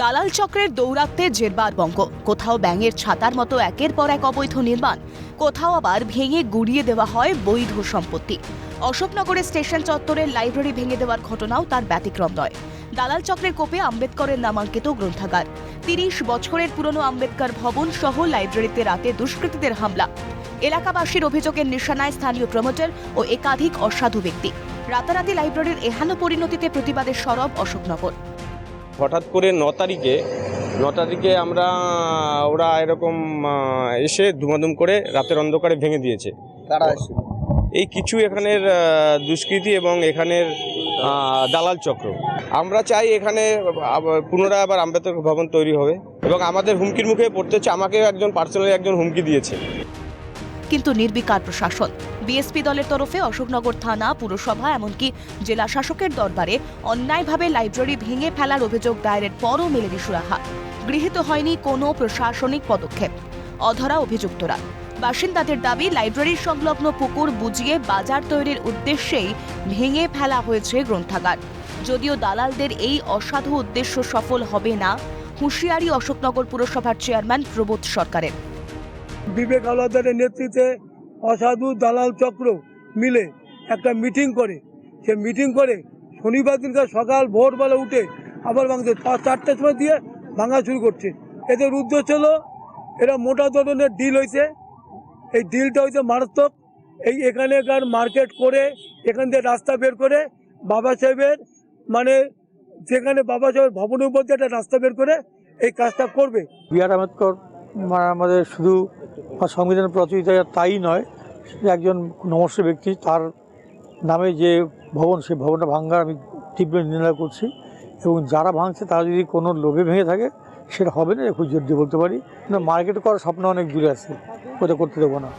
দালাল চক্রের দৌরাত্মে জেরবার বঙ্গ। কোথাও ব্যাঙের ছাতার মতো একের পর এক অবৈধ নির্মাণ। কোথাও আবার ভেঙে গুড়িয়ে দেওয়া হয় বৈধ সম্পত্তি। অশোকনগরের স্টেশন চত্বরের লাইব্রেরি ভেঙে দেওয়ার ঘটনাও তার ব্যতিক্রম নয়। দালাল চক্রের কোপে আম্বেদকরের নামাঙ্কিত গ্রন্থাগার। তিরিশ বছরের পুরনো আম্বেদকর ভবন সহ লাইব্রেরিতে রাতে দুষ্কৃতীদের হামলা। এলাকাবাসীর অভিযোগের নিশানায় স্থানীয় প্রমোটার ও একাধিক অসাধু ব্যক্তি। রাতারাতি লাইব্রেরির এহানো পরিণতিতে প্রতিবাদে সরব অশোকনগর। হঠাৎ করে ন তারিখে ন তারিখে আমরা ওরা এরকম এসে ধুমাধুম করে রাতের অন্ধকারে ভেঙে দিয়েছে। আসে এই কিছু এখানের দুষ্কৃতী এবং এখানের দালাল চক্র। আমরা চাই এখানে আবার পুনরায় আবার আম্বেদকর ভবন তৈরি হবে এবং আমাদের হুমকির মুখে পড়তে হচ্ছে আমাকে একজন পার্সোনালি একজন হুমকি দিয়েছে। কিন্তু নির্বিকার প্রশাসন বিএসপি দলের তরফে অশোকনগর থানা, পুরসভা, এমনকি জেলা শাসকের দরবারে অন্যায়ভাবে লাইব্রেরি ভেঙে ফেলার অভিযোগ দায়েরের পরও মেলেনি সুরাহা। গৃহীত হয়নি কোনো প্রশাসনিক পদক্ষেপ। অধরা অভিযুক্তরা। বাসিন্দাদের দাবি, লাইব্রেরির সংলগ্ন পুকুর বুজিয়ে বাজার তৈরির উদ্দেশ্যেই ভেঙে ফেলা হয়েছে গ্রন্থাগার। যদিও দালালদের এই অসাধু উদ্দেশ্য সফল হবে না, হুঁশিয়ারি অশোকনগর পুরসভার চেয়ারম্যান প্রবোধ সরকারের। বিবেক আলাদারের নেতৃত্বে অসাধু দালাল চক্র মিলে একটা মিটিং করে। সে মিটিং করে শনিবার দিনকে সকাল ভোরবেলা উঠে আবার ভাঙতে চারটের সময় দিয়ে ভাঙা শুরু করছে। এদের উদ্দেশ্য হলো, এরা মোটা ধরনের ডিল হয়েছে। এই ডিলটা হয়েছে মারাত্মক। এই এখানেকার মার্কেট করে, এখান থেকে রাস্তা বের করে, বাবা সাহেবের মানে যেখানে বাবা সাহেবের ভবনের দিয়ে একটা রাস্তা বের করে এই কাজটা করবে। বি আম্বেদকর আমাদের শুধু সংবিধান প্রচলিত তাই নয় একজন নমস্য ব্যক্তি, তার নামে যে ভবন, সেই ভবনটা ভাঙ্গার আমি তীব্র নিন্দা করছি এবং যারা ভাঙছে, তারা যদি কোনো লোভে ভেঙে থাকে, সেটা হবে না খুব জোর দিয়ে বলতে পারি। কিন্তু মার্কেট করার স্বপ্ন অনেক দূরে আছে, ওটা করতে দেবো না।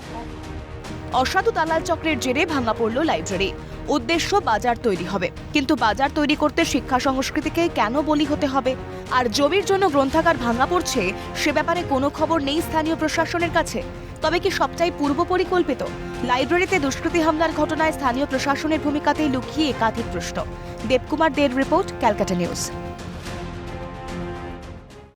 অসাধু দালাল চক্রের জেরে ভাঙা পড়ল লাইব্রেরি। উদ্দেশ্য বাজার তৈরি হবে। কিন্তু বাজার তৈরি করতে শিক্ষা সংস্কৃতিকে কেন বলি হতে হবে? আর জমির জন্য গ্রন্থাগার ভাঙা পড়ছে, সে ব্যাপারে কোনো খবর নেই স্থানীয় প্রশাসনের কাছে। তবে কি সবটাই পূর্ব পরিকল্পিত? লাইব্রেরিতে দুষ্কৃতি হামলার ঘটনায় স্থানীয় প্রশাসনের ভূমিকাতেই লুকিয়ে একাধিক প্রশ্ন। দেবকুমার দের রিপোর্ট, ক্যালকাটা নিউজ।